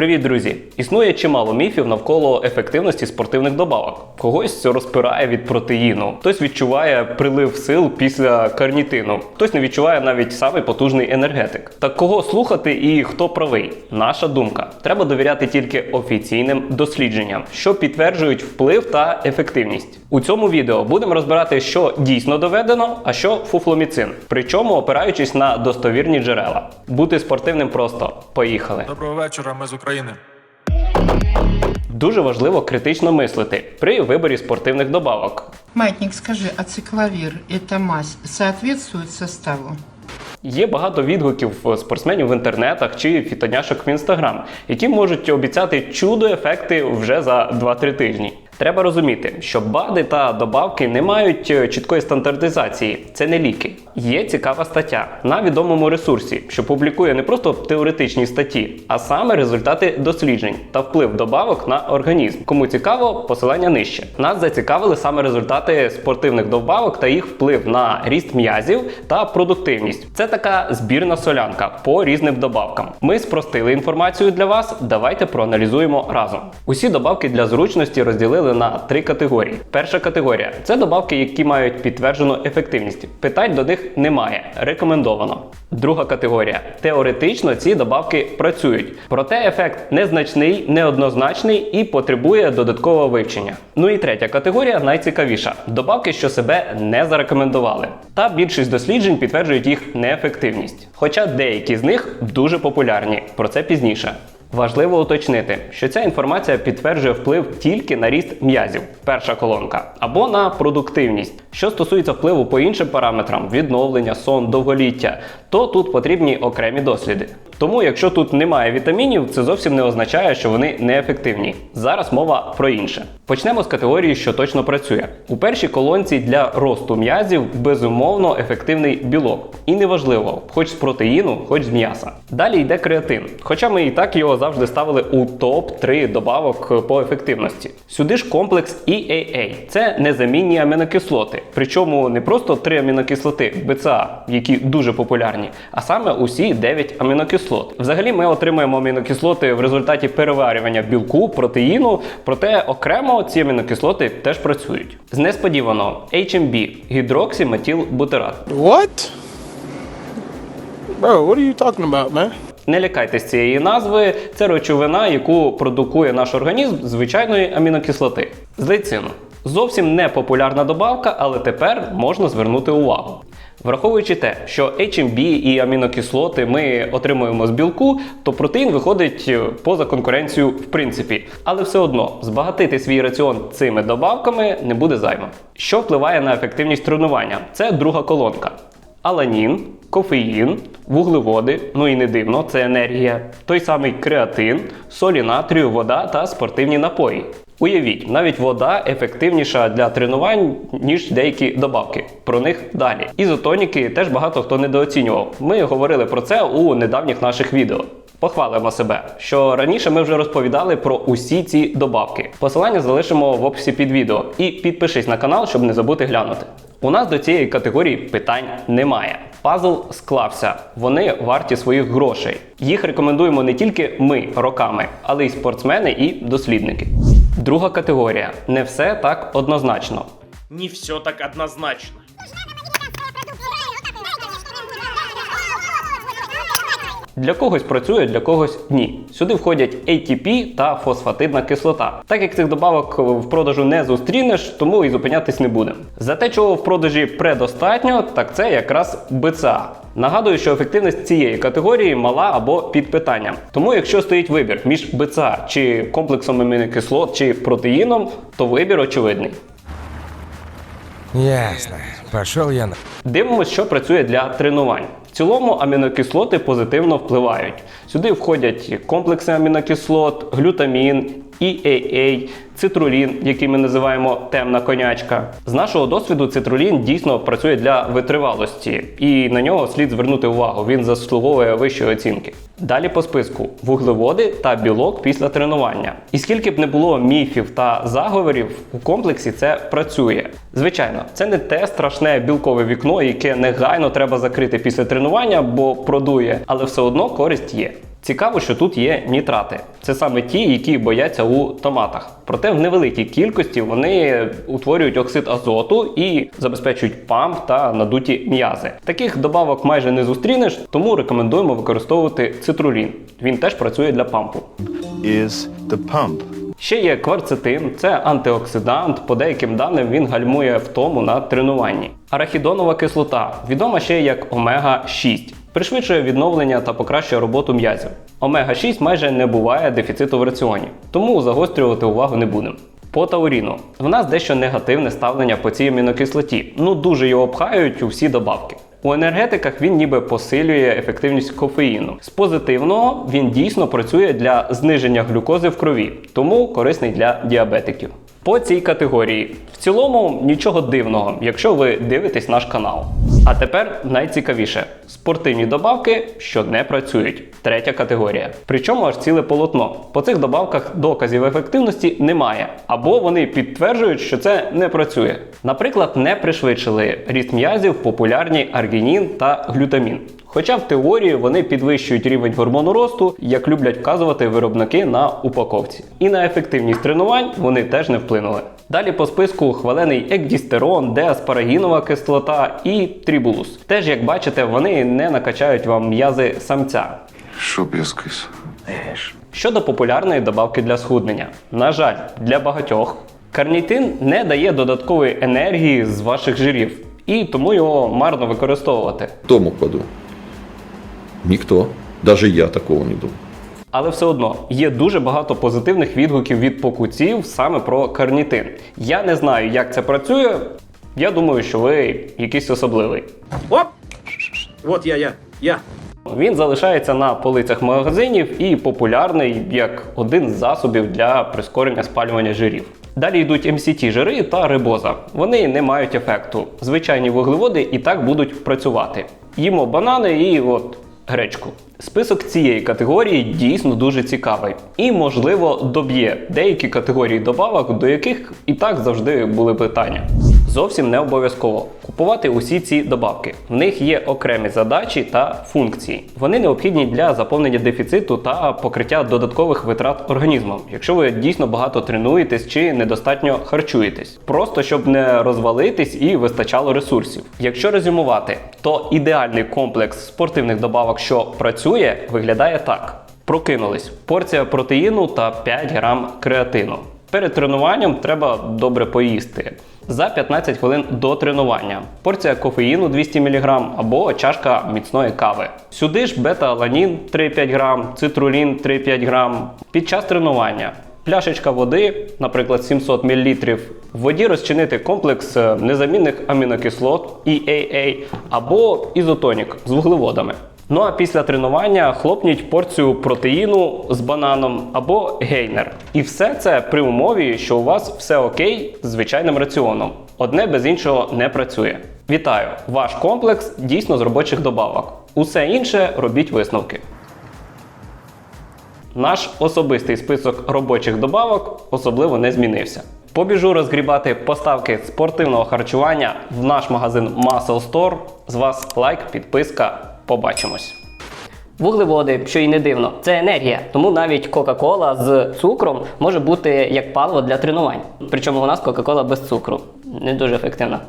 Привіт, друзі! Існує чимало міфів навколо ефективності спортивних добавок. Когось це розпирає від протеїну, хтось відчуває прилив сил після карнітину, хтось не відчуває навіть самий потужний енергетик. Так кого слухати і хто правий? Наша думка. Треба довіряти тільки офіційним дослідженням, що підтверджують вплив та ефективність. У цьому відео будемо розбирати, що дійсно доведено, а що фуфломіцин. Причому опираючись на достовірні джерела. Бути спортивним просто. Поїхали. Доброго вечора, ми з України. Дуже важливо критично мислити при виборі спортивних добавок. Маятник, скажи, а цикловир – это мазь соответствует составу? Є багато відгуків спортсменів в інтернетах чи фітоняшок в інстаграм, які можуть обіцяти чудо-ефекти вже за 2-3 тижні. Треба розуміти, що БАДи та добавки не мають е, чіткої стандартизації, це не ліки. Є цікава стаття на відомому ресурсі, що публікує не просто теоретичні статті, а саме результати досліджень та вплив добавок на організм. Кому цікаво, посилання нижче. Нас зацікавили саме результати спортивних добавок та їх вплив на ріст м'язів та продуктивність. Це така збірна солянка по різним добавкам. Ми спростили інформацію для вас. Давайте проаналізуємо разом. Усі добавки для зручності розділили на три категорії. Перша категорія це добавки, які мають підтверджену ефективність. Питань до них немає. Рекомендовано. Друга категорія. Теоретично ці добавки працюють, проте ефект незначний, неоднозначний і потребує додаткового вивчення. Ну і третя категорія найцікавіша: добавки, що себе не зарекомендували. Та більшість досліджень підтверджують їх неефективність. Хоча деякі з них дуже популярні. Про це пізніше. Важливо уточнити, що ця інформація підтверджує вплив тільки на ріст м'язів, перша колонка, або на продуктивність. Що стосується впливу по іншим параметрам відновлення, сон, довголіття, то тут потрібні окремі досліди. Тому, якщо тут немає вітамінів, це зовсім не означає, що вони неефективні. Зараз мова про інше. Почнемо з категорії, що точно працює. У першій колонці для росту м'язів безумовно ефективний білок. І неважливо, хоч з протеїну, хоч з м'яса. Далі йде креатин. Хоча ми і так його завжди ставили у топ-3 добавок по ефективності. Сюди ж комплекс EAA. Це незамінні амінокислоти. Причому не просто три амінокислоти БЦА, які дуже популярні, а саме усі 9 амінокислот. Взагалі ми отримуємо амінокислоти в результаті переварювання білку, протеїну, проте окремо ці амінокислоти теж працюють. З несподіваного HMB гідроксиметилбутират. What? Bro, what are you talking about, man? Не лякайтесь цієї назви, це речовина, яку продукує наш організм звичайної амінокислоти з лейцину. Зовсім не популярна добавка, але тепер можна звернути увагу. Враховуючи те, що HMB і амінокислоти ми отримуємо з білку, то протеїн виходить е, поза конкуренцію в принципі. Але все одно збагатити свій раціон цими добавками не буде зайвим. Що впливає на ефективність тренування? Це друга колонка. Аланін, кофеїн, вуглеводи, ну і не дивно, це енергія, той самий креатин, солі натрію, вода та спортивні напої. Уявіть, навіть вода ефективніша для тренувань, ніж деякі добавки. Про них далі. Ізотоніки теж багато хто недооцінював. Ми говорили про це у недавніх наших відео. Похвалимо себе, що раніше ми вже розповідали про усі ці добавки. Посилання залишимо в описі під відео. І підпишись на канал, щоб не забути глянути. У нас до цієї категорії питань немає. Пазл склався, вони варті своїх грошей. Їх рекомендуємо не тільки ми роками, але й спортсмени і дослідники. Друга категорія не все так однозначно. Не все так однозначно. Для когось працює, для когось ні. Сюди входять ATP та фосфатидна кислота. Так як цих добавок в продажу не зустрінеш, тому і зупинятись не будемо. За те, чого в продажі предостатньо, так це якраз БЦА. Нагадую, що ефективність цієї категорії мала або під питанням. Тому, якщо стоїть вибір між БЦА чи комплексом амінокислот чи протеїном, то вибір очевидний. Ясно. Пошел я на... Дивимося, що працює для тренувань. В цілому амінокислоти позитивно впливають. Сюди входять комплекси амінокислот, глютамін, EAA, цитрулін, який ми називаємо темна конячка. З нашого досвіду цитрулін дійсно працює для витривалості, і на нього слід звернути увагу. Він заслуговує вищої оцінки. Далі по списку вуглеводи та білок після тренування. І скільки б не було міфів та заговорів, у комплексі це працює. Звичайно, це не те страшне білкове вікно, яке негайно треба закрити після тренування, бо продує, але все одно користь є. Цікаво, що тут є нітрати. Це саме ті, які бояться у томатах. Проте в невеликій кількості вони утворюють оксид азоту і забезпечують памп та надуті м'язи. Таких добавок майже не зустрінеш, тому рекомендуємо використовувати цитрулін. Він теж працює для пампу. is the pump. Ще є кварцетин, це антиоксидант. По деяким даним він гальмує втому на тренуванні. Арахідонова кислота відома ще як омега 6 пришвидшує відновлення та покращує роботу м'язів. Омега 6 майже не буває дефіциту в раціоні, тому загострювати увагу не будемо. По тауріну. В нас дещо негативне ставлення по цій амінокислоті. Ну дуже його пхають у всі добавки. У енергетиках він ніби посилює ефективність кофеїну. З позитивного він дійсно працює для зниження глюкози в крові, тому корисний для діабетиків. По цій категорії в цілому нічого дивного, якщо ви дивитесь наш канал. А тепер найцікавіше: спортивні добавки, що не працюють. Третя категорія. Причому аж ціле полотно. По цих добавках доказів ефективності немає, або вони підтверджують, що це не працює. Наприклад, не пришвидшили ріст м'язів популярні аргінін та глютамін. Хоча в теорії вони підвищують рівень гормону росту, як люблять вказувати виробники на упаковці. І на ефективність тренувань вони теж не вплинули. Далі по списку хвалений екдістерон, деаспарагінова кислота і трібулус. Теж, як бачите, вони не накачають вам м'язи самця. Щоб я скис. Щодо популярної добавки для схуднення, на жаль, для багатьох карнітин не дає додаткової енергії з ваших жирів, і тому його марно використовувати. Мог подумать? Никто. Даже я такого не думал. Але все одно є дуже багато позитивних відгуків від покупців саме про карнітин. Я не знаю, як це працює. Я думаю, що ви якийсь особливий. Оп! Вот я, я, я. Він залишається на полицях магазинів і популярний як один з засобів для прискорення спалювання жирів. Далі йдуть MCT жири та рибоза. Вони не мають ефекту. Звичайні вуглеводи і так будуть працювати. Їмо банани і от гречку. Список цієї категорії дійсно дуже цікавий і, можливо, доб'є деякі категорії добавок, до яких і так завжди були питання. Зовсім не обов'язково купувати усі ці добавки. В них є окремі задачі та функції. Вони необхідні для заповнення дефіциту та покриття додаткових витрат організмом, якщо ви дійсно багато тренуєтесь чи недостатньо харчуєтесь. Просто щоб не розвалитись і вистачало ресурсів. Якщо резюмувати, то ідеальний комплекс спортивних добавок, що працює, виглядає так: прокинулись порція протеїну та 5 грам креатину. Перед тренуванням треба добре поїсти. За 15 хвилин до тренування. Порція кофеїну 200 мг або чашка міцної кави. Сюди ж бета-аланін 3,5 г, цитрулін 3,5 г. Під час тренування. Пляшечка води, наприклад, 700 мл. В воді розчинити комплекс е, незамінних амінокислот EAA або ізотонік з вуглеводами. Ну а після тренування хлопніть порцію протеїну з бананом або гейнер. І все це при умові, що у вас все окей з звичайним раціоном. Одне без іншого не працює. Вітаю! Ваш комплекс дійсно з робочих добавок. Усе інше робіть висновки. Наш особистий список робочих добавок особливо не змінився. Побіжу розгрібати поставки спортивного харчування в наш магазин Muscle Store. З вас лайк, підписка. Побачимось. Вуглеводи, що й не дивно, це енергія. Тому навіть Кока-Кола з цукром може бути як паливо для тренувань. Причому у нас Кока-Кола без цукру. Не дуже ефективна.